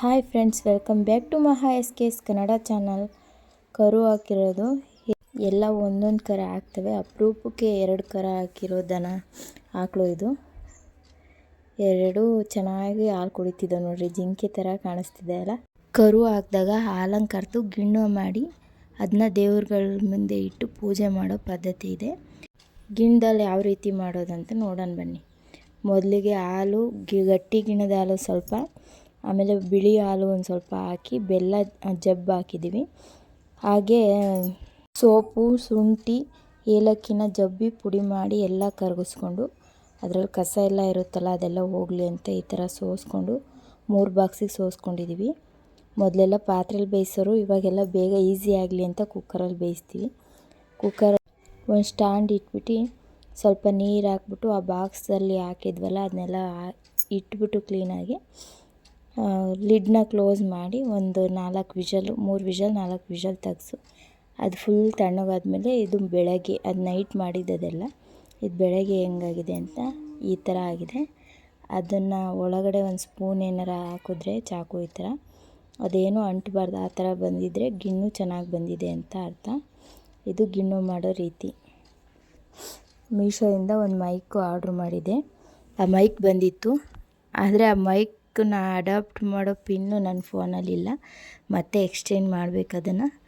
Hi friends, welcome back to Maha S K S Kannada channel. ಕರು ಹಾಕಿರೋದು ಎಲ್ಲ ಒಂದೊಂದು ಕರ ಹಾಕ್ತವೆ. ಅಪರೂಪಕ್ಕೆ ಎರಡು ಕರ ಹಾಕಿರೋ ದನ ಆಕಳು ಇದು. ಎರಡು ಚೆನ್ನಾಗಿ ಹಾಲು ಕುಡಿತಿದ್ದಾವೆ ನೋಡ್ರಿ, ಜಿಂಕೆ ಥರ ಕಾಣಿಸ್ತಿದೆ ಅಲ್ಲ. ಕರು ಹಾಕಿದಾಗ ಹಾಲಂಗೆ ಕರೆದು ಗಿಣ್ಣು ಮಾಡಿ ಅದನ್ನ ದೇವ್ರಗಳ ಮುಂದೆ ಇಟ್ಟು ಪೂಜೆ ಮಾಡೋ ಪದ್ಧತಿ ಇದೆ. ಗಿಣ್ಣದಲ್ಲಿ ಯಾವ ರೀತಿ ಮಾಡೋದಂತ ನೋಡೋಣ ಬನ್ನಿ. ಮೊದಲಿಗೆ ಹಾಲು, ಗಟ್ಟಿ ಗಿಣ್ಣದ ಹಾಲು ಸ್ವಲ್ಪ ಆಮೇಲೆ ಬಿಳಿ ಹಾಲು ಒಂದು ಸ್ವಲ್ಪ ಹಾಕಿ, ಬೆಲ್ಲ ಜಬ್ಬು ಹಾಕಿದ್ದೀವಿ ಹಾಗೇ ಸೋಪು, ಶುಂಠಿ, ಏಲಕ್ಕಿನ ಜಬ್ಬಿ ಪುಡಿ ಮಾಡಿ ಎಲ್ಲ ಕರಗಿಸ್ಕೊಂಡು, ಅದರಲ್ಲಿ ಕಸ ಎಲ್ಲ ಇರುತ್ತಲ್ಲ ಅದೆಲ್ಲ ಹೋಗಲಿ ಅಂತ ಈ ಥರ ಸೋಸ್ಕೊಂಡು, ಮೂರು ಬಾಕ್ಸಿಗೆ ಸೋಸ್ಕೊಂಡಿದ್ದೀವಿ ಮೊದಲೆಲ್ಲ ಪಾತ್ರೆಲಿ ಬೇಯಿಸೋರು ಇವಾಗೆಲ್ಲ ಬೇಗ ಈಸಿ ಆಗಲಿ ಅಂತ ಕುಕ್ಕರಲ್ಲಿ ಬೇಯಿಸ್ತೀವಿ. ಕುಕ್ಕರ್ ಒಂದು ಸ್ಟ್ಯಾಂಡ್ ಇಟ್ಬಿಟ್ಟು ಸ್ವಲ್ಪ ನೀರು ಹಾಕ್ಬಿಟ್ಟು ಆ ಬಾಕ್ಸಲ್ಲಿ ಹಾಕಿದ್ವಲ್ಲ, ಅದನ್ನೆಲ್ಲ ಇಟ್ಬಿಟ್ಟು ಕ್ಲೀನಾಗಿ ಲಿಡ್ನ ಕ್ಲೋಸ್ ಮಾಡಿ ಒಂದು ನಾಲ್ಕು ವಿಷಲು, ಮೂರು ವಿಷಲ್, ನಾಲ್ಕು ವಿಷಲ್ ತೆಗ್ಸು. ಅದು ಫುಲ್ ತಣ್ಣಗಾದ್ಮೇಲೆ ಇದು ಬೆಳಗ್ಗೆ, ಅದು ನೈಟ್ ಮಾಡಿದ್ದದೆಲ್ಲ, ಇದು ಬೆಳಗ್ಗೆ ಹೆಂಗಾಗಿದೆ ಅಂತ ಈ ಥರ ಆಗಿದೆ. ಅದನ್ನು ಒಳಗಡೆ ಒಂದು ಸ್ಪೂನ್ ಏನಾರ ಹಾಕಿದ್ರೆ ಚಾಕು ಈ ಥರ ಅದೇನು ಅಂಟಬಾರ್ದು, ಆ ಥರ ಬಂದಿದ್ದರೆ ಗಿಣ್ಣು ಚೆನ್ನಾಗಿ ಬಂದಿದೆ ಅಂತ ಅರ್ಥ. ಇದು ಗಿಣ್ಣು ಮಾಡೋ ರೀತಿ. ಮೀಶೋಯಿಂದ ಒಂದು ಮೈಕು ಆರ್ಡ್ರ್ ಮಾಡಿದೆ. ಆ ಮೈಕ್ ಬಂದಿತ್ತು. ಆದರೆ ಆ ಮೈಕ್ ನಾ ಅಡಾಪ್ಟ್ ಮಾಡೋ ಪಿನ್ನು ನನ್ನ ಫೋನಲ್ಲಿಲ್ಲ ಮತ್ತೆ ಎಕ್ಸ್ಚೇಂಜ್ ಮಾಡಬೇಕು ಅದನ್ನು.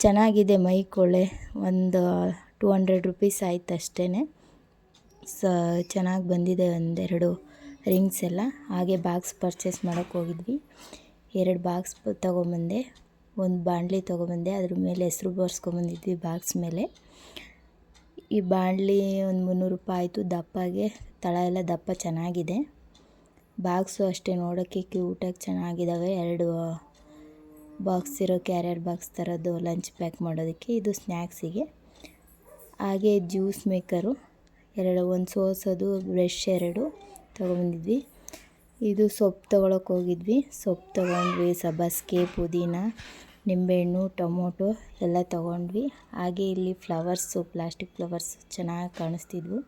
ಚೆನ್ನಾಗಿದೆ ಮೈಕ್ ಒಳ್ಳೆ ಒಂದು ಟೂ ಹಂಡ್ರೆಡ್ ರುಪೀಸ್ ಆಯ್ತು ಅಷ್ಟೇ ಸ, ಚೆನ್ನಾಗಿ ಬಂದಿದೆ ಒಂದೆರಡು ರಿಂಗ್ಸ್ ಎಲ್ಲ. ಹಾಗೆ ಬಾಕ್ಸ್ ಪರ್ಚೇಸ್ ಮಾಡೋಕ್ಕೆ ಹೋಗಿದ್ವಿ. ಎರಡು ಬಾಕ್ಸ್ ತೊಗೊಂಬಂದೆ. ಒಂದು ಬಾಣಲಿ ತೊಗೊಬಂದೆ. ಅದ್ರ ಮೇಲೆ ಹೆಸ್ರು ಬರ್ಸ್ಕೊಂಬಂದಿದ್ವಿ ಬಾಕ್ಸ್ ಮೇಲೆ. ಈ ಬಾಣಲಿ ಒಂದು ಮುನ್ನೂರು ರೂಪಾಯಿ ಆಯಿತು. ದಪ್ಪಗೆ ತಳ ಎಲ್ಲ ದಪ್ಪ ಚೆನ್ನಾಗಿದೆ. ಬಾಕ್ಸು ಅಷ್ಟೇ ನೋಡೋಕ್ಕೆ ಕ್ಯೂಟಾಗಿ ಚೆನ್ನಾಗಿದ್ದಾವೆ. ಎರಡು ಬಾಕ್ಸ್ ಇರೋ ಕ್ಯಾರಿಯರ್ ಬಾಕ್ಸ್ ಥರದ್ದು ಲಂಚ್ ಪ್ಯಾಕ್ ಮಾಡೋದಕ್ಕೆ ಇದು ಸ್ನ್ಯಾಕ್ಸಿಗೆ. ಹಾಗೆ ಜ್ಯೂಸ್ ಮೇಕರು, ಎರಡು ಒಂದು ಸೋಸೋದು ಬ್ರಷ್ ಎರಡು ತೊಗೊಂಡಿದ್ವಿ ಇದು ಸೊಪ್ಪು ತೊಗೊಳಕ್ಕೆ ಹೋಗಿದ್ವಿ. ಸೊಪ್ಪು ತೊಗೊಂಡ್ವಿ ಸಬಸ್ಗೆ ಪುದೀನ, ನಿಂಬೆಹಣ್ಣು, ಟೊಮೊಟೊ ಎಲ್ಲ ತೊಗೊಂಡ್ವಿ. ಹಾಗೆ ಇಲ್ಲಿ ಫ್ಲವರ್ಸು, ಪ್ಲಾಸ್ಟಿಕ್ ಫ್ಲವರ್ಸ್ ಚೆನ್ನಾಗಿ ಕಾಣಿಸ್ತಿದ್ವು.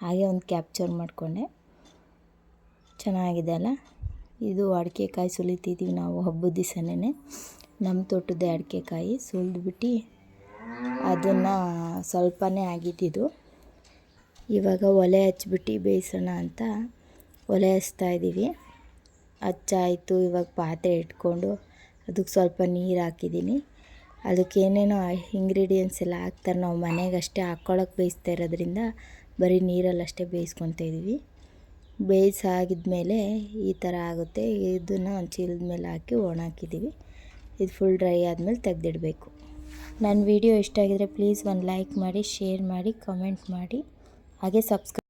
ಹಾಗೆ ಒಂದು ಕ್ಯಾಪ್ಚರ್ ಮಾಡಿಕೊಂಡೆ. ಚೆನ್ನಾಗಿದೆ ಅಲ್ಲ? ಇದು ಅಡಿಕೆಕಾಯಿ ಸುಲಿತಿದ್ದೀವಿ ನಾವು ಹಬ್ಬದ ದಿವಸನೇ ನಮ್ಮ ತೋಟದ ಅಡಿಕೆಕಾಯಿ ಸುಲಿದ್ಬಿಟ್ಟು ಅದನ್ನು ಸ್ವಲ್ಪನೇ ಆಗಿದ್ದಿದ್ದು ಇವಾಗ ಒಲೆ ಹಚ್ಬಿಟ್ಟು ಬೇಯಿಸೋಣ ಅಂತ ಒಲೆ ಹಚ್ತಾ ಇದ್ದೀವಿ ಹಚ್ಚಾಯಿತು ಇವಾಗ ಪಾತ್ರೆ ಇಟ್ಕೊಂಡು ಅದಕ್ಕೆ ಸ್ವಲ್ಪ ನೀರು ಹಾಕಿದ್ದೀನಿ. ಅದಕ್ಕೆ ಏನೇನೋ ಇಂಗ್ರೀಡಿಯೆಂಟ್ಸ್ ಎಲ್ಲ ಹಾಕ್ತಾರೆ. ನಾವು ಮನೆಗಷ್ಟೇ ಹಾಕ್ಕೊಳಕ್ಕೆ ಬೇಯಿಸ್ತಾ ಇರೋದ್ರಿಂದ ಬರೀ ನೀರಲ್ಲಷ್ಟೇ ಬೇಯಿಸ್ಕೊತಾ ಇದ್ದೀವಿ ಬೇಯಿಸಾಗಿದ್ಮೇಲೆ ಈ ಥರ ಆಗುತ್ತೆ. ಇದನ್ನು ಒಂದು ಚೀಲದ ಮೇಲೆ ಹಾಕಿ ಒಣ ಹಾಕಿದ್ದೀವಿ. ಇದು ಫುಲ್ ಡ್ರೈ ಆದಮೇಲೆ ತೆಗೆದಿಡಬೇಕು. ನನ್ನ ವಿಡಿಯೋ ಇಷ್ಟ ಆಗಿದರೆ ಪ್ಲೀಸ್ ಒಂದು ಲೈಕ್ ಮಾಡಿ ಶೇರ್ ಮಾಡಿ ಕಮೆಂಟ್ ಮಾಡಿ. ಹಾಗೆ ಸಬ್ಸ್ಕ್ರೈಬ್